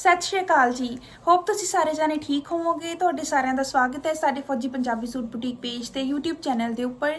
ਸਤਿ ਸ਼੍ਰੀ ਅਕਾਲ ਜੀ। ਹੋਪ ਤੁਸੀਂ ਸਾਰੇ ਜਾਣੇ ਠੀਕ ਹੋਵੋਗੇ। ਤੁਹਾਡੇ ਸਾਰਿਆਂ ਦਾ ਸਵਾਗਤ ਹੈ ਸਾਡੇ Fauji Punjabi suit boutique page ਤੇ YouTube ਚੈਨਲ ਦੇ ਉੱਪਰ।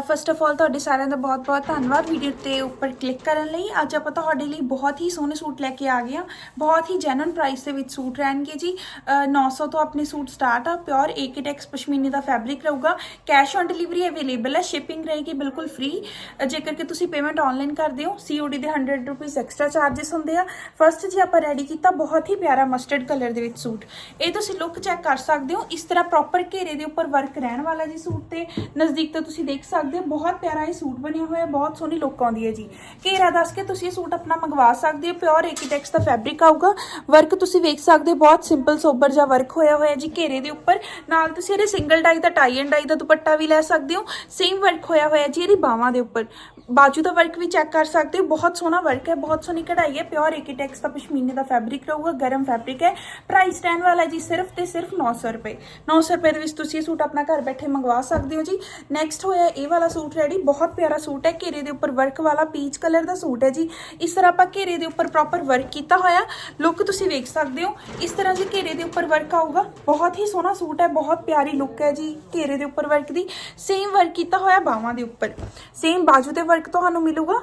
ਫਸਟ ਆਫ ਆਲ ਤੁਹਾਡੇ ਸਾਰਿਆਂ ਦਾ ਬਹੁਤ-ਬਹੁਤ ਧੰਨਵਾਦ ਵੀਡੀਓ ਤੇ ਉੱਪਰ ਕਲਿੱਕ ਕਰਨ ਲਈ। ਅੱਜ ਆਪਾਂ ਤੁਹਾਡੇ ਲਈ ਬਹੁਤ ਹੀ ਸੋਹਣੇ ਸੂਟ ਲੈ ਕੇ ਆ ਗਏ ਹਾਂ। ਬਹੁਤ ਹੀ ਜੈਨੂਨ ਪ੍ਰਾਈਸ ਦੇ ਵਿੱਚ ਸੂਟ ਰਹਿਣਗੇ ਜੀ। ਅ, 900 ਤੋਂ ਆਪਣੇ ਸੂਟ ਸਟਾਰਟ ਆ। ਪਿਓਰ ਏਕਟੈਕਸ ਪਸ਼ਮੀਨੇ ਦਾ ਫੈਬਰਿਕ ਰਹੂਗਾ। ਕੈਸ਼ ਔਨ ਡਿਲੀਵਰੀ ਅਵੇਲੇਬਲ ਹੈ ਸ਼ਿਪਿੰਗ ਰਹੇਗੀ ਬਿਲਕੁਲ ਫ੍ਰੀ ਜੇਕਰ ਕਿ ਤੁਸੀਂ ਪੇਮੈਂਟ ਆਨਲਾਈਨ ਕਰਦੇ ਹੋ ਸੀਓਡੀ ਦੇ 100 ਰੁਪਏ ਐਕਸਟਰਾ ਚਾਰजेस ਹੁੰਦੇ ਆ। ਫਸਟ ਜੀ ਆਪਾਂ ਰੈਡੀ ਕੀਤਾ ਬਹੁਤ ਹੀ ਪਿਆਰਾ ਮਸਟਰਡ ਕਲਰ ਦੇ ਵਿੱਚ ਸੂਟ। ਇਹ ਤੁਸੀਂ ਲੁੱਕ ਚੈੱਕ ਕਰ ਸਕਦੇ ਹੋ। ਇਸ ਤਰ੍ਹਾਂ ਪ੍ਰੋਪਰ ਘੇਰੇ ਦੇ ਉੱਪਰ ਵਰਕ ਰਹਿਣ ਵਾਲਾ ਜੀ ਸੂਟ ਤੇ। ਨਜ਼ਦੀਕ ਤੋਂ ਤੁਸੀਂ ਦੇਖ ਸਕਦੇ ਹੋ। ਬਹੁਤ ਪਿਆਰਾ ਇਹ ਸੂਟ ਬਣਿਆ ਹੋਇਆ, ਬਹੁਤ ਸੋਹਣੀ ਲੁੱਕ ਆਉਂਦੀ ਹੈ ਜੀ। ਘੇਰਾ ਦੱਸ ਕੇ ਤੁਸੀਂ ਇਹ ਸੂਟ ਆਪਣਾ ਮੰਗਵਾ ਸਕਦੇ ਹੋ। ਪਿਓਰ ਏਕੀਟੈਕਸ ਦਾ ਫੈਬਰਿਕ ਆਊਗਾ। ਵਰਕ ਤੁਸੀਂ ਵੇਖ ਸਕਦੇ ਹੋ, ਬਹੁਤ ਸਿੰਪਲ ਸੋਬਰ ਜਿਹਾ ਵਰਕ ਹੋਇਆ ਹੋਇਆ ਜੀ ਘੇਰੇ ਦੇ ਉੱਪਰ। ਨਾਲ ਤੁਸੀਂ ਇਹਦੇ ਸਿੰਗਲ ਡਾਈ ਦਾ ਟਾਈ ਐਂਡ ਡਾਈ ਦਾ ਦੁਪੱਟਾ ਵੀ ਲੈ ਸਕਦੇ ਹੋ। ਸੇਮ ਵਰਕ ਹੋਇਆ ਹੋਇਆ ਜੀ ਇਹਦੀ ਬਾਹਾਂ ਦੇ ਉੱਪਰ। ਬਾਜੂ ਦਾ ਵਰਕ ਵੀ ਚੈੱਕ ਕਰ ਸਕਦੇ ਹੋ। ਬਹੁਤ ਸੋਹਣਾ ਵਰਕ ਹੈ, ਬਹੁਤ ਸੋਹਣੀ ਕਢਾਈ ਹੈ। ਪਿਓਰ ਏਕੀਟੈਕਸ ਦਾ ਪਸ਼ਮੀਨੇ ਦਾ ਫੈਬਰਿਕ ਰਹੂਗਾ, ਗਰਮ ਫੈਬਰਿਕ ਹੈ। ਪ੍ਰਾਈਸ ਰਹਿਣ ਵਾਲਾ ਜੀ ਸਿਰਫ ਤੇ ਸਿਰਫ 900 ਰੁਪਏ। 900 ਰੁਪਏ ਦੇ ਵਿੱਚ ਤੁਸੀਂ ਇਹ ਸੂਟ ਆਪਣਾ ਘਰ ਬੈਠੇ ਮੰਗਵਾ ਸਕਦੇ ਹੋ ਜੀ। ਨੈਕਸਟ ਹੋਇਆ ਇਹ ਵਾਲਾ ਸੂਟ ਰੈਡੀ ਬਹੁਤ ਪਿਆਰਾ ਸੂਟ ਹੈ। ਘੇਰੇ ਦੇ ਉੱਪਰ ਵਰਕ ਵਾਲਾ ਪੀਚ ਕਲਰ ਦਾ ਸੂਟ ਹੈ ਜੀ। ਇਸ ਤਰ੍ਹਾਂ ਆਪਾਂ ਘੇਰੇ ਦੇ ਉੱਪਰ ਪ੍ਰੋਪਰ ਵਰਕ ਕੀਤਾ ਹੋਇਆ। ਲੁੱਕ ਤੁਸੀਂ ਵੇਖ ਸਕਦੇ ਹੋ। ਇਸ ਤਰ੍ਹਾਂ ਜੀ ਘੇਰੇ ਦੇ ਉੱਪਰ ਵਰਕ ਆਊਗਾ ਬਹੁਤ ਹੀ ਸੋਹਣਾ ਸੂਟ ਹੈ ਬਹੁਤ ਪਿਆਰੀ ਲੁੱਕ ਹੈ ਜੀ ਘੇਰੇ ਦੇ ਉੱਪਰ ਵਰਕ ਦੀ। ਸੇਮ ਵਰਕ ਕੀਤਾ ਹੋਇਆ ਬਾਹਾਂ ਦੇ ਉੱਪਰ। ਸੇਮ ਬਾਜੂ ਤੇ ਵਰਕ ਤੁਹਾਨੂੰ ਮਿਲੂਗਾ।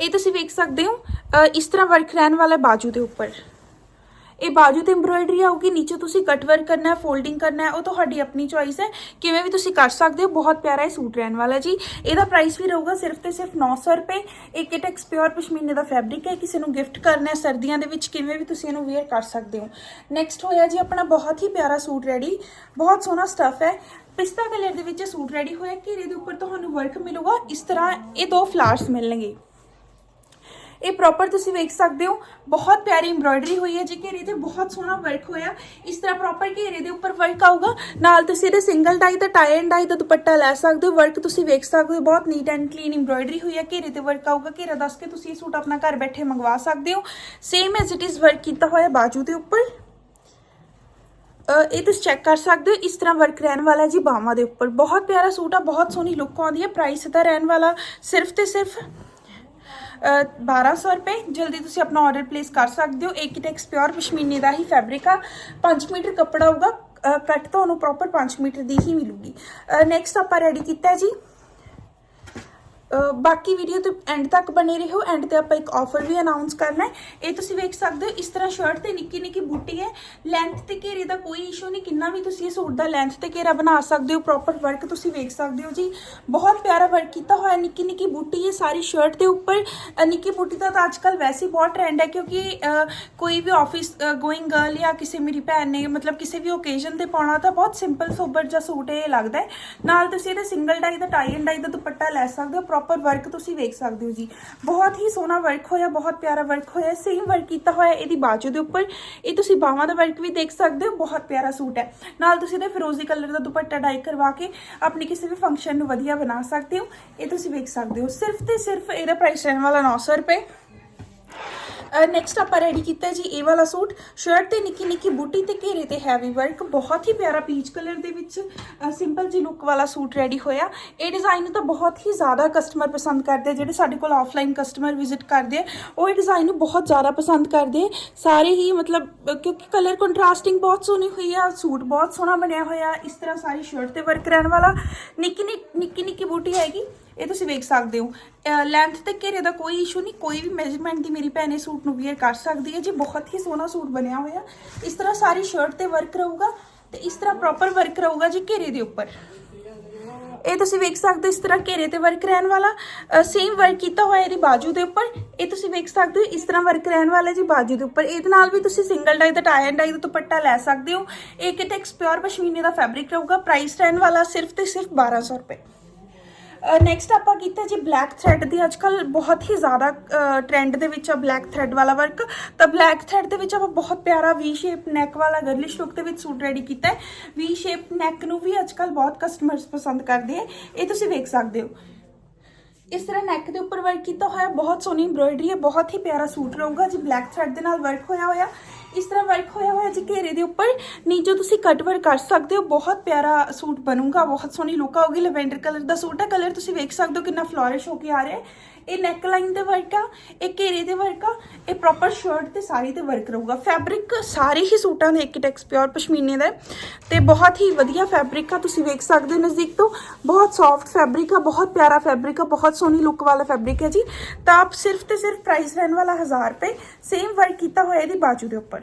ਇਹ ਤੁਸੀਂ ਵੇਖ ਸਕਦੇ ਹੋ। ਅ, ਇਸ ਤਰ੍ਹਾਂ ਵਰਕ ਰਹਿਣ ਵਾਲਾ ਬਾਜੂ ਦੇ ਉੱਪਰ। ਇਹ ਬਾਜੂ ਤੇ ਐਮਬ੍ਰੋਇਡਰੀ ਆਊਗੀ ਨੀਚੇ ਤੁਸੀਂ ਕਟ ਵਰਕ ਕਰਨਾ ਹੈ ਫੋਲਡਿੰਗ ਕਰਨਾ ਹੈ, ਉਹ ਤੁਹਾਡੀ ਆਪਣੀ ਚੋਇਸ ਹੈ। ਕਿਵੇਂ ਵੀ ਤੁਸੀਂ ਕਰ ਸਕਦੇ ਹੋ, ਬਹੁਤ ਪਿਆਰਾ ਇਹ ਸੂਟ ਰਹਿਣ ਵਾਲਾ ਜੀ। ਇਹਦਾ ਪ੍ਰਾਈਸ ਵੀ ਰਹੂਗਾ ਸਿਰਫ ਤੇ ਸਿਰਫ 900 ਰੁਪਏ। ਇਹ ਕਿਟੈਕਸ ਪਿਓਰ ਪਸ਼ਮੀਨੇ ਦਾ ਫੈਬਰਿਕ ਹੈ ਕਿਸੇ ਨੂੰ ਗਿਫਟ ਕਰਨਾ ਹੈ, ਸਰਦੀਆਂ ਦੇ ਵਿੱਚ ਕਿਵੇਂ ਵੀ ਤੁਸੀਂ ਇਹਨੂੰ ਵੇਅਰ ਕਰ ਸਕਦੇ ਹੋ। ਨੈਕਸਟ ਹੋਇਆ ਜੀ ਆਪਣਾ ਬਹੁਤ ਹੀ ਪਿਆਰਾ ਸੂਟ ਰੈਡੀ ਬਹੁਤ ਸੋਹਣਾ ਸਟਫ ਹੈ। ਪਿਸਤਾ ਕਲਰ ਦੇ ਵਿੱਚ ਇਹ ਸੂਟ ਰੈਡੀ ਹੋਇਆ, ਘੇਰੇ ਦੇ ਉੱਪਰ ਤੁਹਾਨੂੰ ਵਰਕ ਮਿਲੂਗਾ। ਇਸ ਤਰ੍ਹਾਂ ਇਹ ਦੋ ਫਲਾਰਸ ਮਿਲਣਗੇ। ਇਹ ਪ੍ਰੋਪਰ ਤੁਸੀਂ ਵੇਖ ਸਕਦੇ ਹੋ। ਬਹੁਤ ਪਿਆਰੀ ਐਮਬ੍ਰੋਇਡਰੀ ਹੋਈ ਹੈ ਜੀ, ਘੇਰੇ ਤੇ ਬਹੁਤ ਸੋਹਣਾ ਵਰਕ ਹੋਇਆ। ਇਸ ਤਰ੍ਹਾਂ ਪ੍ਰੋਪਰ ਘੇਰੇ ਦੇ ਉੱਪਰ ਵਰਕ ਆਊਗਾ। ਨਾਲ ਤੁਸੀਂ ਇਹਦੇ ਸਿੰਗਲ ਡਾਈ ਦਾ ਟਾਈ ਐਂਡ ਡਾਈ ਦਾ ਦੁਪੱਟਾ ਲੈ ਸਕਦੇ ਹੋ। ਵਰਕ ਤੁਸੀਂ ਵੇਖ ਸਕਦੇ ਹੋ, ਬਹੁਤ ਨੀਟ ਐਂਡ ਕਲੀਨ ਐਮਬ੍ਰੋਇਡਰੀ ਹੋਈ ਹੈ। ਘੇਰੇ ਤੇ ਵਰਕ ਆਊਗਾ। ਘੇਰਾ ਦੱਸ ਕੇ ਤੁਸੀਂ ਇਹ ਸੂਟ ਆਪਣਾ ਘਰ ਬੈਠੇ ਮੰਗਵਾ ਸਕਦੇ ਹੋ। Same as it is work ਕੀਤਾ ਹੋਇਆ ਬਾਜੂ ਦੇ ਉੱਪਰ। ਇਹ ਤੁਸੀਂ ਚੈੱਕ ਕਰ ਸਕਦੇ ਹੋ, ਇਸ ਤਰ੍ਹਾਂ ਵਰਕ ਰਹਿਣ ਵਾਲਾ ਜੀ ਬਾਹਾਂ ਦੇ ਉੱਪਰ। ਬਹੁਤ ਪਿਆਰਾ ਸੂਟ ਆ, ਬਹੁਤ ਸੋਹਣੀ ਲੁੱਕ ਆਉਂਦੀ ਹੈ। ਪ੍ਰਾਈਸ ਦਾ ਰਹਿਣ ਵਾਲਾ ਸਿਰਫ ਤੇ ਸਿਰਫ 1200 ਰੁਪਏ। ਜਲਦੀ ਤੁਸੀਂ ਆਪਣਾ ਆਰਡਰ ਪਲੇਸ ਕਰ ਸਕਦੇ ਹੋ। ਏਕਟੈਕਸ ਪਿਓਰ ਪਸ਼ਮੀਨੇ ਦਾ ਹੀ ਫੈਬਰਿਕ ਆ। 5 ਮੀਟਰ ਕੱਪੜਾ ਹੋਊਗਾ। ਕੱਟ ਤੁਹਾਨੂੰ ਪ੍ਰੋਪਰ 5 ਮੀਟਰ ਦੀ ਹੀ ਮਿਲੂਗੀ। ਨੈਕਸਟ ਆਪਾਂ ਰੈਡੀ ਕੀਤਾ ਜੀ। ਬਾਕੀ ਵੀਡੀਓ ਤੇ ਐਂਡ ਤੱਕ ਬਨੇ ਰਹੋ ਐਂਡ ਤੇ ਆਪਾਂ ਇੱਕ ਆਫਰ ਵੀ ਅਨਾਉਂਸ ਕਰਨਾ ਹੈ। ਇਹ ਤੁਸੀਂ ਵੇਖ ਸਕਦੇ ਹੋ, ਇਸ ਤਰ੍ਹਾਂ ਸ਼ਰਟ ਤੇ ਨਿੱਕੀ ਨਿੱਕੀ ਬੂਟੀ ਹੈ। ਲੈਂਥ ਤੇ ਘੇਰੇ ਦਾ ਕੋਈ ਇਸ਼ੂ ਨਹੀਂ, ਕਿੰਨਾ ਵੀ ਤੁਸੀਂ ਇਹ ਸੂਟ ਦਾ ਲੈਂਥ ਤੇ ਘੇਰਾ ਬਣਾ ਸਕਦੇ ਹੋ ਪ੍ਰੋਪਰ ਵਰਕ ਤੁਸੀਂ ਵੇਖ ਸਕਦੇ ਹੋ ਜੀ। ਬਹੁਤ ਪਿਆਰਾ ਵਰਕ ਕੀਤਾ ਹੋਇਆ ਨਿੱਕੀ ਨਿੱਕੀ ਬੂਟੀ ਹੈ, ਸਾਰੀ ਸ਼ਰਟ ਦੇ ਉੱਪਰ। ਨਿੱਕੀ ਬੂਟੀ ਦਾ ਤਾਂ ਅੱਜਕੱਲ ਵੈਸੇ ਹੀ ਬਹੁਤ ਟ੍ਰੈਂਡ ਹੈ, ਕਿਉਂਕਿ ਕੋਈ ਵੀ ਆਫਿਸ ਗੋਇੰਗ ਗਰਲ ਜਾਂ ਕਿਸੇ ਮੇਰੀ ਭੈਣ ਨੇ ਮਤਲਬ ਕਿਸੇ ਵੀ ਓਕੇਜ਼ਨ ਤੇ ਪਾਉਣਾ, ਤਾਂ ਬਹੁਤ ਸਿੰਪਲ ਸੋਬਰ ਜਿਹਾ ਸੂਟ ਇਹ ਲੱਗਦਾ ਹੈ। ਨਾਲ ਤੁਸੀਂ ਇਹਦੇ ਸਿੰਗਲ ਡਾਈ ਦਾ ਟਾਈ ਐਂਡ ਡਾਈ ਦਾ ਦੁਪੱਟਾ ਲੈ ਸਕਦੇ ਹੋ ਪ੍ਰੋਪਰ ਵਰਕ ਤੁਸੀਂ ਵੇਖ ਸਕਦੇ ਹੋ ਜੀ। ਬਹੁਤ ਹੀ ਸੋਹਣਾ ਵਰਕ ਹੋਇਆ, ਬਹੁਤ ਪਿਆਰਾ ਵਰਕ ਹੋਇਆ ਸੇਮ ਵਰਕ ਕੀਤਾ ਹੋਇਆ ਇਹਦੀ ਬਾਜੂ ਦੇ ਉੱਪਰ। ਇਹ ਤੁਸੀਂ ਬਾਹਾਂ ਦਾ ਵਰਕ ਵੀ ਦੇਖ ਸਕਦੇ ਹੋ, ਬਹੁਤ ਪਿਆਰਾ ਸੂਟ ਹੈ। ਨਾਲ ਤੁਸੀਂ ਇਹਦੇ ਫਿਰੋਜ਼ੀ ਕਲਰ ਦਾ ਦੁਪੱਟਾ ਡਾਈ ਕਰਵਾ ਕੇ ਆਪਣੀ ਕਿਸੇ ਵੀ ਫੰਕਸ਼ਨ ਨੂੰ ਵਧੀਆ ਬਣਾ ਸਕਦੇ ਹੋ। ਇਹ ਤੁਸੀਂ ਵੇਖ ਸਕਦੇ ਹੋ, ਸਿਰਫ ਤੇ ਸਿਰਫ ਇਹਦਾ ਪ੍ਰਾਈਸ ਰਹਿਣ ਵਾਲਾ 900 ਰੁਪਏ। ਨੈਕਸਟ ਆਪਾਂ ਰੈਡੀ ਕੀਤਾ ਜੀ ਇਹ ਵਾਲਾ ਸੂਟ। ਸ਼ਰਟ ਤੇ ਨਿੱਕੀ ਨਿੱਕੀ ਬੂਟੀ ਤੇ ਘੇਰੇ ਤੇ ਹੈਵੀ ਵਰਕ ਬਹੁਤ ਹੀ ਪਿਆਰਾ ਪੀਚ ਕਲਰ ਦੇ ਵਿੱਚ ਸਿੰਪਲ ਜੀ ਲੁੱਕ ਵਾਲਾ ਸੂਟ ਰੈਡੀ ਹੋਇਆ। ਇਹ ਡਿਜ਼ਾਈਨ ਤਾਂ ਬਹੁਤ ਹੀ ਜ਼ਿਆਦਾ ਕਸਟਮਰ ਪਸੰਦ ਕਰਦੇ ਜਿਹੜੇ ਸਾਡੇ ਕੋਲ ਆਫਲਾਈਨ ਕਸਟਮਰ ਵਿਜ਼ਿਟ ਕਰਦੇ ਆ, ਉਹ ਇਹ ਡਿਜ਼ਾਈਨ ਨੂੰ ਬਹੁਤ ਜ਼ਿਆਦਾ ਪਸੰਦ ਕਰਦੇ ਸਾਰੇ ਹੀ ਮਤਲਬ ਕਿਉਂਕਿ ਕਲਰ ਕੰਟਰਾਸਟਿੰਗ ਬਹੁਤ ਸੋਹਣੀ ਹੋਈ ਆ, ਸੂਟ ਬਹੁਤ ਸੋਹਣਾ ਬਣਿਆ ਹੋਇਆ, ਇਸ ਤਰ੍ਹਾਂ ਸਾਰੀ ਸ਼ਰਟ ਤੇ ਵਰਕ ਰਹਿਣ ਵਾਲਾ। ਨਿੱਕੀ ਨਿੱਕੀ ਨਿੱਕੀ ਨਿੱਕੀ ਬੂਟੀ ਹੈਗੀ ਇਹ ਤੁਸੀਂ ਵੇਖ ਸਕਦੇ ਹੋ। ਲੈਂਥ ਤੇ ਘੇਰੇ ਦਾ ਕੋਈ ਇਸ਼ੂ ਨਹੀਂ, ਕੋਈ ਵੀ ਮੈਜਰਮੈਂਟ ਦੀ ਮੇਰੀ ਭੈਣ ਇਹ ਸੂਟ ਨੂੰ ਵੇਅਰ ਕਰ ਸਕਦੀ ਹੈ। ਜੀ ਬਹੁਤ ਹੀ ਸੋਹਣਾ ਸੂਟ ਬਣਿਆ ਹੋਇਆ, ਇਸ ਤਰ੍ਹਾਂ ਸਾਰੀ ਸ਼ਰਟ ਤੇ ਵਰਕ ਰਹੂਗਾ ਤੇ ਇਸ ਤਰ੍ਹਾਂ ਪ੍ਰੋਪਰ ਵਰਕ ਰਹੂਗਾ ਜੀ ਘੇਰੇ ਦੇ ਉੱਪਰ। ਇਹ ਤੁਸੀਂ ਵੇਖ ਸਕਦੇ ਹੋ ਇਸ ਤਰ੍ਹਾਂ ਘੇਰੇ ਤੇ ਵਰਕ ਰਹਿਣ ਵਾਲਾ ਸੇਮ ਵਰਕ ਕੀਤਾ ਹੋਇਆ ਇਹਦੀ ਬਾਜੂ ਦੇ ਉੱਪਰ। ਇਹ ਤੁਸੀਂ ਵੇਖ ਸਕਦੇ ਹੋ, ਇਸ ਤਰ੍ਹਾਂ ਵਰਕ ਰਹਿਣ ਵਾਲਾ ਜੀ ਬਾਜੂ ਦੇ ਉੱਪਰ। ਇਹਦੇ ਨਾਲ ਵੀ ਤੁਸੀਂ ਸਿੰਗਲ ਡਾਈ ਦਾ ਟਾਈ ਐਂਡ ਡਾਈ ਦਾ ਦੁਪੱਟਾ ਲੈ ਸਕਦੇ ਹੋ। ਇਹ ਕਿਤੇ ਐਕਸਪਿਓਰ ਪਸ਼ਮੀਨੇ ਦਾ ਫੈਬਰਿਕ ਰਹੂਗਾ। ਪ੍ਰਾਈਸ ਰਹਿਣ ਵਾਲਾ ਸਿਰਫ ਤੇ ਸਿਰਫ 1200 ਰੁਪਏ। ਨੈਕਸਟ ਆਪਾਂ ਕੀਤਾ ਜੀ ਬਲੈਕ ਥ੍ਰੈਡ ਦੀ। ਅੱਜ ਅੱਜਕੱਲ ਬਹੁਤ ਹੀ ਜ਼ਿਆਦਾ ਟ੍ਰੈਂਡ ਦੇ ਵਿੱਚ ਆ ਬਲੈਕ ਥ੍ਰੈਡ ਵਾਲਾ ਵਰਕ ਤਾਂ ਬਲੈਕ ਥ੍ਰੈਡ ਦੇ ਵਿੱਚ ਆਪਾਂ ਬਹੁਤ ਪਿਆਰਾ ਵੀ ਸ਼ੇਪ ਨੈਕ ਵਾਲਾ ਗਰਲਿਸ਼ ਲੁੱਕ ਦੇ ਵਿੱਚ ਸੂਟ ਰੈਡੀ ਕੀਤਾ ਹੈ। ਵੀ ਸ਼ੇਪ ਨੈਕ ਨੂੰ ਵੀ ਅੱਜ ਅੱਜਕੱਲ ਬਹੁਤ ਕਸਟਮਰਸ ਪਸੰਦ ਕਰਦੇ ਆ ਇਹ ਤੁਸੀਂ ਵੇਖ ਸਕਦੇ ਹੋ। ਇਸ ਤਰ੍ਹਾਂ ਨੈਕ ਦੇ ਉੱਪਰ ਵਰਕ ਕੀਤਾ ਹੋਇਆ। ਬਹੁਤ ਸੋਹਣੀ ਐਮਬ੍ਰੋਇਡਰੀ ਹੈ, ਬਹੁਤ ਹੀ ਪਿਆਰਾ ਸੂਟ ਰਹੂਗਾ। ਜੀ ਬਲੈਕ ਥ੍ਰੈਡ ਦੇ ਨਾਲ ਵਰਕ ਹੋਇਆ ਹੋਇਆ ਇਸ ਤਰ੍ਹਾਂ ਵਰਕ ਹੋਇਆ ਹੋਇਆ ਜੀ ਘੇਰੇ ਦੇ ਉੱਪਰ ਨੀਚੇ ਤੁਸੀਂ ਕਟ ਵਰਕ ਕਰ ਸਕਦੇ ਹੋ, ਬਹੁਤ ਪਿਆਰਾ ਸੂਟ ਬਣੂਗਾ, ਬਹੁਤ ਸੋਹਣੀ ਲੁੱਕ ਆਊਗੀ ਲੈਵੈਂਡਰ ਕਲਰ ਦਾ ਸੂਟ ਹੈ ਕਲਰ ਤੁਸੀਂ ਵੇਖ ਸਕਦੇ ਹੋ ਕਿੰਨਾ ਫਲੋਰਿਸ਼ ਹੋ ਕੇ ਆ ਰਿਹਾ ਹੈ। ਇਹ ਨੈਕ ਲਾਈਨ ਤੇ ਵਰਕ ਆ, ਇਹ ਘੇਰੇ ਦੇ ਵਰਕ ਆ, ਇਹ ਪ੍ਰੋਪਰ ਸ਼ਰਟ ਤੇ ਸਾੜੀ ਤੇ ਵਰਕ ਰਹੂਗਾ। ਫੈਬਰਿਕ ਸਾਰੇ ਹੀ ਸੂਟਾਂ ਦੇ ਇੱਕ ਟੈਕਸ ਪਿਓਰ ਪਸ਼ਮੀਨੇ ਦਾ ਹੈ ਤੇ ਬਹੁਤ ਹੀ ਵਧੀਆ ਫੈਬਰਿਕ ਆ, ਤੁਸੀਂ ਵੇਖ ਸਕਦੇ ਹੋ ਨਜ਼ਦੀਕ ਤੋਂ। ਬਹੁਤ ਸੌਫਟ ਫੈਬਰਿਕ ਆ, ਬਹੁਤ ਪਿਆਰਾ ਫੈਬਰਿਕ ਆ, ਬਹੁਤ ਸੋਹਣੀ ਲੁੱਕ ਵਾਲਾ ਫੈਬਰਿਕ ਹੈ ਜੀ। ਤਾਂ ਆਪ ਸਿਰਫ ਤੇ ਸਿਰਫ ਪ੍ਰਾਈਸ ਰਹਿਣ ਵਾਲਾ 1000 ਰੁਪਏ ਸੇਮ ਵਰਕ ਕੀਤਾ ਹੋਇਆ ਇਹਦੀ ਬਾਜੂ ਦੇ ਉੱਪਰ।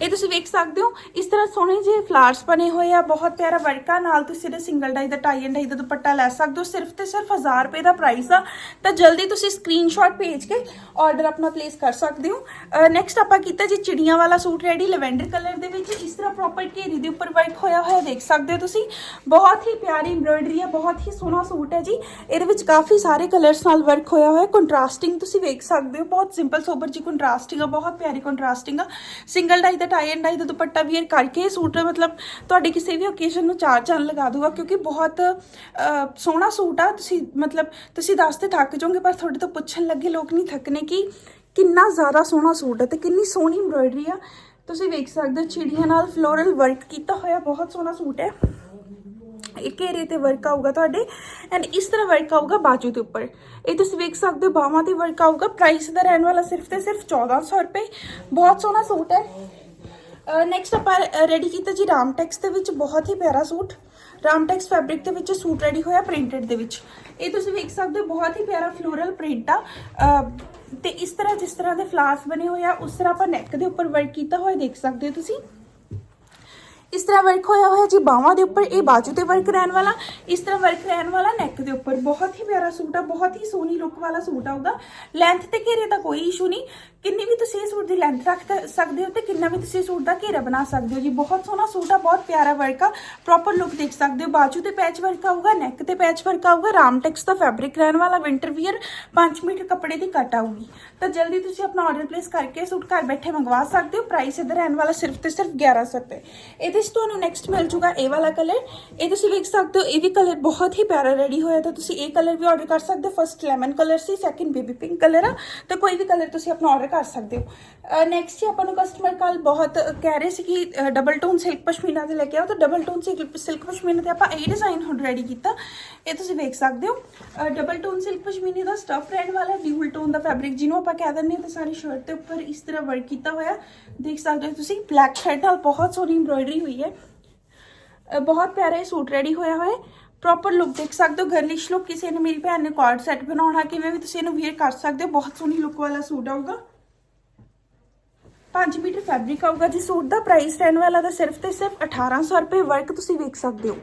ਇਹ ਤੁਸੀਂ ਵੇਖ ਸਕਦੇ ਹੋ, ਇਸ ਤਰ੍ਹਾਂ ਸੋਹਣੇ ਜਿਹੇ ਫਲਾਰਸ ਬਣੇ ਹੋਏ ਆ, ਬਹੁਤ ਪਿਆਰਾ ਵਰਕ ਨਾਲ ਤੁਸੀਂ ਇਹਦੇ ਸਿੰਗਲ ਡਾਈ ਦਾ ਟਾਈ ਐਂਡ ਡਾਈ ਦਾ ਦੁਪੱਟਾ ਲੈ ਸਕਦੇ ਹੋ, ਸਿਰਫ ਤੇ ਸਿਰਫ 1000 ਰੁਪਏ ਦਾ ਪ੍ਰਾਈਸ ਆ। ਤਾਂ ਜਲਦੀ ਤੁਸੀਂ ਸਕਰੀਨਸ਼ਾਟ ਭੇਜ ਕੇ ਆਰਡਰ ਆਪਣਾ ਪਲੇਸ ਕਰ ਸਕਦੇ ਹੋ। ਨੈਕਸਟ ਆਪਾਂ ਕੀਤਾ ਜੀ ਚਿੜੀਆਂ ਵਾਲਾ ਸੂਟ ਰੈਡੀ ਲੈਵੈਂਡਰ ਕਲਰ ਦੇ ਵਿੱਚ, ਇਸ ਤਰ੍ਹਾਂ ਪ੍ਰੋਪਰ ਘੇਰੀ ਦੇ ਉੱਪਰ ਵਰਕ ਹੋਇਆ ਹੋਇਆ ਦੇਖ ਸਕਦੇ ਹੋ ਤੁਸੀਂ। ਬਹੁਤ ਹੀ ਪਿਆਰੀ ਐਮਬ੍ਰੋਇਡਰੀ ਹੈ ਬਹੁਤ ਹੀ ਸੋਹਣਾ ਸੂਟ ਹੈ ਜੀ। ਇਹਦੇ ਵਿੱਚ ਕਾਫੀ ਸਾਰੇ ਕਲਰਸ ਨਾਲ ਵਰਕ ਹੋਇਆ ਹੋਇਆ ਕੰਟਰਾਸਟਿੰਗ ਤੁਸੀਂ ਵੇਖ ਸਕਦੇ ਹੋ, ਬਹੁਤ ਸਿੰਪਲ ਸੋਬਰ ਜੀ ਕੰਟਰਾਸਟਿੰਗ ਆ, ਬਹੁਤ ਪਿਆਰੀ ਕੰਟਰਾਸਟਿੰਗ ਆ। ਸਿੰਗਲ ਡਾਈ ਦਾ ਟਾਈ ਐਂਡ ਡਾਈ ਦਾ ਦੁਪੱਟਾ ਵੀਅਰ ਕਰਕੇ ਇਹ ਸੂਟ, ਮਤਲਬ ਤੁਹਾਡੇ ਕਿਸੇ ਵੀ ਓਕੇਸ਼ਨ ਨੂੰ ਚਾਰ ਚੰਨ ਲਗਾ ਦੂਗਾ ਕਿਉਂਕਿ ਬਹੁਤ ਸੋਹਣਾ ਸੂਟ ਆ। ਤੁਸੀਂ, ਮਤਲਬ ਤੁਸੀਂ ਦੱਸ ਥੱਕ ਜਾਓਗੇ, ਪਰ ਤੁਹਾਡੇ ਤੋਂ ਪੁੱਛਣ ਲੱਗੇ ਲੋਕ ਨਹੀਂ ਥੱਕਨੇ ਕਿ ਕਿੰਨਾ ਜ਼ਿਆਦਾ ਸੋਹਣਾ ਸੂਟ ਹੈ ਤੇ ਕਿੰਨੀ ਸੋਹਣੀ ਐਮਬ੍ਰੋਇਡਰੀ ਆ। ਤੁਸੀਂ ਵੇਖ ਸਕਦੇ ਹੋ ਚਿੜੀਆਂ ਨਾਲ ਫਲੋਰਲ ਵਰਕ ਕੀਤਾ ਹੋਇਆ ਬਹੁਤ ਸੋਹਣਾ ਸੂਟ ਹੈ। ਇਹ ਘੇਰੇ ਤੇ ਵਰਕ ਆਊਗਾ ਤੁਹਾਡੇ ਐਂਡ ਇਸ ਤਰ੍ਹਾਂ ਵਰਕ ਆਊਗਾ ਬਾਜੂ ਦੇ ਉੱਪਰ। ਇਹ ਤੁਸੀਂ ਵੇਖ ਸਕਦੇ ਹੋ ਬਾਹਾਂ ਤੇ ਵਰਕ ਆਊਗਾ। ਪ੍ਰਾਈਸ ਦਾ ਰਹਿਣ ਵਾਲਾ ਸਿਰਫ ਤੇ ਸਿਰਫ 1400 ਰੁਪਏ। ਬਹੁਤ ਸੋਹਣਾ ਸੂਟ ਹੈ। ਨੈਕਸਟ ਆਪਾਂ ਰੈਡੀ ਕੀਤਾ ਜੀ ਰਾਮਟੈਕਸ ਦੇ ਵਿੱਚ ਬਹੁਤ ਹੀ ਪਿਆਰਾ ਸੂਟ। ਰਾਮਟੈਕਸ ਫੈਬਰਿਕ ਦੇ ਵਿੱਚ ਸੂਟ ਰੈਡੀ ਹੋਇਆ ਪ੍ਰਿੰਟਡ ਦੇ ਵਿੱਚ। ਇਹ ਤੁਸੀਂ ਵੇਖ ਸਕਦੇ ਹੋ ਬਹੁਤ ਹੀ ਪਿਆਰਾ ਫਲੋਰਲ ਪ੍ਰਿੰਟ ਆ। ਅਹ, ਤੇ ਇਸ ਤਰ੍ਹਾਂ ਜਿਸ ਤਰ੍ਹਾਂ ਦੇ ਫਲਾਸ ਬਣੇ ਹੋਏ ਆ ਉਸ ਤਰ੍ਹਾਂ ਆਪਾਂ ਨੈਕ ਦੇ ਉੱਪਰ ਵਰਕ ਕੀਤਾ ਹੋਇਆ ਦੇਖ ਸਕਦੇ ਹੋ ਤੁਸੀਂ। ਇਸ ਤਰ੍ਹਾਂ ਵਰਕ ਹੋਇਆ ਹੋਇਆ ਜੀ ਬਾਹਾਂ ਦੇ ਉੱਪਰ ਇਹ ਬਾਜੂ ਤੇ ਵਰਕ ਰਹਿਣ ਵਾਲਾ। ਇਸ ਤਰ੍ਹਾਂ ਵਰਕ ਰਹਿਣ ਵਾਲਾ ਨੈਕ ਦੇ ਉੱਪਰ। ਬਹੁਤ ਹੀ ਪਿਆਰਾ ਸੂਟ ਆ ਬਹੁਤ ਹੀ ਸੋਹਣੀ ਲੁੱਕ ਵਾਲਾ ਸੂਟ ਆਊਗਾ ਲੈਂਥ ਤੇ ਘੇਰੇ ਦਾ ਕੋਈ ਇਸ਼ੂ ਨਹੀਂ। ਕਿੰਨੀ ਵੀ ਤੁਸੀਂ ਇਸ ਸੂਟ ਦੀ ਲੈਂਥ ਰੱਖ ਤ- ਸਕਦੇ ਹੋ ਤੇ ਕਿੰਨਾ ਵੀ ਤੁਸੀਂ ਸੂਟ ਦਾ ਘੇਰਾ ਬਣਾ ਸਕਦੇ ਹੋ ਜੀ। ਬਹੁਤ ਸੋਹਣਾ ਸੂਟ ਆ, ਬਹੁਤ ਪਿਆਰਾ ਵਰਕ ਆ। ਪ੍ਰੋਪਰ ਲੁੱਕ ਦੇਖ ਸਕਦੇ ਹੋ। ਬਾਜੂ ਤੇ ਪੈਚ ਵਰਕ ਆਊਗਾ ਨੈਕ ਤੇ ਪੈਚ ਵਰਕ ਆਊਗਾ। ਰਾਮਟੈਕਸ ਦਾ ਫੈਬਰਿਕ ਰਹਿਣ ਵਾਲਾ ਵਿੰਟਰ ਵੀਅਰ 5 ਮੀਟਰ ਕੱਪੜੇ ਦੀ ਕੱਟ ਆਊਗੀ। ਤਾਂ ਜਲਦੀ ਤੁਸੀਂ ਆਪਣਾ ਆਰਡਰ ਪਲੇਸ ਕਰਕੇ ਸੂਟ ਘਰ ਬੈਠੇ ਮੰਗਵਾ ਸਕਦੇ ਹੋ। ਪ੍ਰਾਈਸ ਇਹਦਾ ਰਹਿਣ ਵਾਲਾ ਸਿਰਫ ਤੇ ਸਿਰਫ 1100 ਰੁਪਏ। ਇਹਦੇ 'ਚ ਤੁਹਾਨੂੰ ਨੈਕਸਟ ਮਿਲ ਜੂਗਾ ਇਹ ਵਾਲਾ ਕਲਰ ਇਹ ਤੁਸੀਂ ਵੇਖ ਸਕਦੇ ਹੋ, ਇਹ ਵੀ ਕਲਰ ਬਹੁਤ ਹੀ ਪਿਆਰਾ ਰੈਡੀ ਹੋਇਆ। ਤਾਂ ਤੁਸੀਂ ਇਹ ਕਲਰ ਵੀ ਆਰਡਰ ਕਰ ਸਕਦੇ ਹੋ। ਫਰਸਟ ਲੈਮਨ ਕਲਰ ਸੀ ਸੈਕਿੰਡ ਬੇਬੀ ਪਿੰਕ ਕਲਰ ਆ। ਤਾਂ ਕੋਈ ਵੀ ਕਲਰ ਤੁਸੀਂ ਆਪਣਾ ਆਰਡਰ ਕਰ ਸਕਦੇ ਹੋ ਨੈਕਸਟ ਆਪਾਂ ਨੂੰ ਕਸਟਮਰ ਕੱਲ ਬਹੁਤ ਕਹਿ ਰਹੇ ਸੀ ਕਿ ਡਬਲ ਟੋਨ ਸਿਲਕ ਪਸ਼ਮੀਨਾ ਦੇ ਲੈ ਕੇ ਆਓ ਤਾਂ ਡਬਲ ਟੋਨ ਸਿਲਕ ਪਸ਼ਮੀਨਾ ਤੇ ਆਪਾਂ ਇਹ ਡਿਜ਼ਾਈਨ ਹੁਣ ਰੈਡੀ ਕੀਤਾ। ਇਹ ਤੁਸੀਂ ਵੇਖ ਸਕਦੇ ਹੋ ਡਬਲ ਟੋਨ ਸਿਲਕ ਪਸ਼ਮੀਨੇ ਦਾ ਸਟਫ ਰਹਿਣ ਵਾਲਾ ਡਿਊਲ ਟੋਨ ਦਾ ਫੈਬਰਿਕ ਜਿਹਨੂੰ ਆਪਾਂ ਕਹਿ ਦਿੰਦੇ ਹਾਂ ਤੇ ਸਾਰੀ ਸ਼ਰਟ ਦੇ ਉੱਪਰ ਇਸ ਤਰ੍ਹਾਂ ਵਰਕ ਕੀਤਾ ਹੋਇਆ। ਦੇਖ ਸਕਦੇ ਹੋ ਤੁਸੀਂ ਬਲੈਕ ਥਰੈਡ ਨਾਲ ਬਹੁਤ ਸੋਹਣੀ ਐਮਬ੍ਰੋਇਡਰੀ ਹੋਈ ਹੈ। ਅ, ਬਹੁਤ ਪਿਆਰਾ ਇਹ ਸੂਟ ਰੈਡੀ ਹੋਇਆ ਹੋਇਆ ਹੈ। ਪ੍ਰੋਪਰ ਲੁੱਕ ਦੇਖ ਸਕਦੇ ਹੋ। ਗਰਲਿਸ਼ ਲੁੱਕ ਕਿਸੇ ਨੇ ਮੇਰੀ ਭੈਣ ਨੇ ਕਾਰਡ ਸੈੱਟ ਬਣਾਉਣਾ ਕਿਵੇਂ ਵੀ ਤੁਸੀਂ ਇਹਨੂੰ ਵੇਅਰ ਕਰ ਸਕਦੇ ਹੋ। ਬਹੁਤ ਸੋਹਣੀ ਲੁੱਕ ਵਾਲਾ ਸੂਟ ਆਊਗਾ 5 ਮੀਟਰ ਫੈਬਰਿਕ ਆਊਗਾ ਜੀ। ਸੂਟ ਦਾ ਪ੍ਰਾਈਸ ਰਹਿਣ ਵਾਲਾ ਦਾ ਸਿਰਫ ਤੇ ਸਿਰਫ 1800 ਰੁਪਏ ਵਰਕ ਤੁਸੀਂ ਵੇਖ ਸਕਦੇ ਹੋ।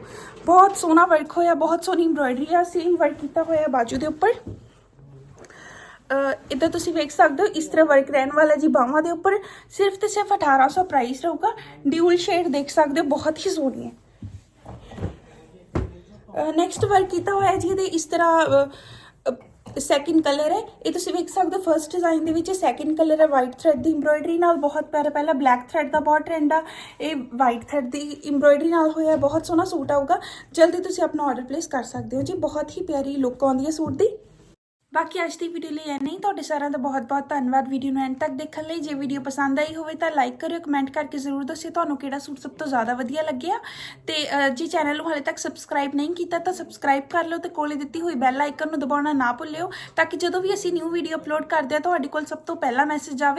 ਬਹੁਤ ਸੋਹਣਾ ਵਰਕ ਹੋਇਆ, ਬਹੁਤ ਸੋਹਣੀ ਐਮਬ੍ਰੋਇਡਰੀ ਆ ਸੇਮ ਵਰਕ ਕੀਤਾ ਹੋਇਆ ਬਾਜੂ ਦੇ ਉੱਪਰ। ਇਦਾਂ ਤੁਸੀਂ ਵੇਖ ਸਕਦੇ ਹੋ, ਇਸ ਤਰ੍ਹਾਂ ਵਰਕ ਰਹਿਣ ਵਾਲਾ ਜੀ ਬਾਹਾਂ ਦੇ ਉੱਪਰ। ਸਿਰਫ ਤੇ ਸਿਰਫ 1800 ਪ੍ਰਾਈਸ ਰਹੂਗਾ। ਡਿਊਲ ਸ਼ੇਡ ਦੇਖ ਸਕਦੇ ਹੋ, ਬਹੁਤ ਹੀ ਸੋਹਣੀ ਹੈ। ਨੈਕਸਟ ਵਰਕ ਕੀਤਾ ਹੋਇਆ ਜੀ ਇਹਦੇ, ਇਸ ਤਰ੍ਹਾਂ ਸੈਕਿੰਡ ਕਲਰ ਹੈ। ਇਹ ਤੁਸੀਂ ਵੇਖ ਸਕਦੇ ਹੋ ਫਰਸਟ ਡਿਜ਼ਾਈਨ ਦੇ ਵਿੱਚ ਸੈਕਿੰਡ ਕਲਰ ਹੈ। ਵਾਈਟ ਥ੍ਰੈਡ ਦੀ ਐਮਬ੍ਰੋਇਡਰੀ ਨਾਲ ਬਹੁਤ ਪਿਆਰਾ, ਪਹਿਲਾਂ ਬਲੈਕ ਥ੍ਰੈਡ ਦਾ ਬਹੁਤ ਟ੍ਰੈਂਡ ਆ। ਇਹ ਵਾਈਟ ਥ੍ਰੈਡ ਦੀ ਐਮਬ੍ਰੋਇਡਰੀ ਨਾਲ ਹੋਇਆ ਬਹੁਤ ਸੋਹਣਾ ਸੂਟ ਆਊਗਾ। ਜਲਦੀ ਤੁਸੀਂ ਆਪਣਾ ਆਰਡਰ ਪਲੇਸ ਕਰ ਸਕਦੇ ਹੋ। ਜੀ, ਬਹੁਤ ਹੀ ਪਿਆਰੀ ਲੁੱਕ ਆਉਂਦੀ ਹੈ ਸੂਟ ਦੀ। ਬਾਕੀ ਅੱਜ ਦੀ ਵੀਡੀਓ ਲਈ ਇੰਨਾ ਹੀ। ਤੁਹਾਡੇ ਸਾਰਿਆਂ ਦਾ ਬਹੁਤ-ਬਹੁਤ ਧੰਨਵਾਦ ਵੀਡੀਓ ਨੂੰ ਐਂਡ ਤੱਕ ਦੇਖਣ ਲਈ। ਜੇ ਵੀਡੀਓ ਪਸੰਦ ਆਈ ਹੋਵੇ ਤਾਂ ਲਾਈਕ ਕਰਿਓ ਕਮੈਂਟ ਕਰਕੇ ਜ਼ਰੂਰ ਦੱਸਿਓ ਤੁਹਾਨੂੰ ਕਿਹੜਾ ਸੂਟ ਸਭ ਤੋਂ ਜ਼ਿਆਦਾ ਵਧੀਆ ਲੱਗਿਆ। ਤੇ ਜੇ ਚੈਨਲ ਨੂੰ ਹਾਲੇ ਤੱਕ ਸਬਸਕ੍ਰਾਈਬ ਨਹੀਂ ਕੀਤਾ ਤਾਂ ਸਬਸਕ੍ਰਾਈਬ ਕਰ ਲਓ ਤੇ ਕੋਲੇ ਦਿੱਤੀ ਹੋਈ ਬੈਲ ਆਈਕਨ ਨੂੰ ਦਬਾਉਣਾ ਨਾ ਭੁੱਲਿਓ ਤਾਂ ਕਿ ਜਦੋਂ ਵੀ ਅਸੀਂ ਨਿਊ ਵੀਡੀਓ ਅਪਲੋਡ ਕਰਦੇ ਹਾਂ, ਤੁਹਾਡੇ ਕੋਲ ਸਭ ਤੋਂ ਪਹਿਲਾਂ ਮੈਸੇਜ ਆਵੇ।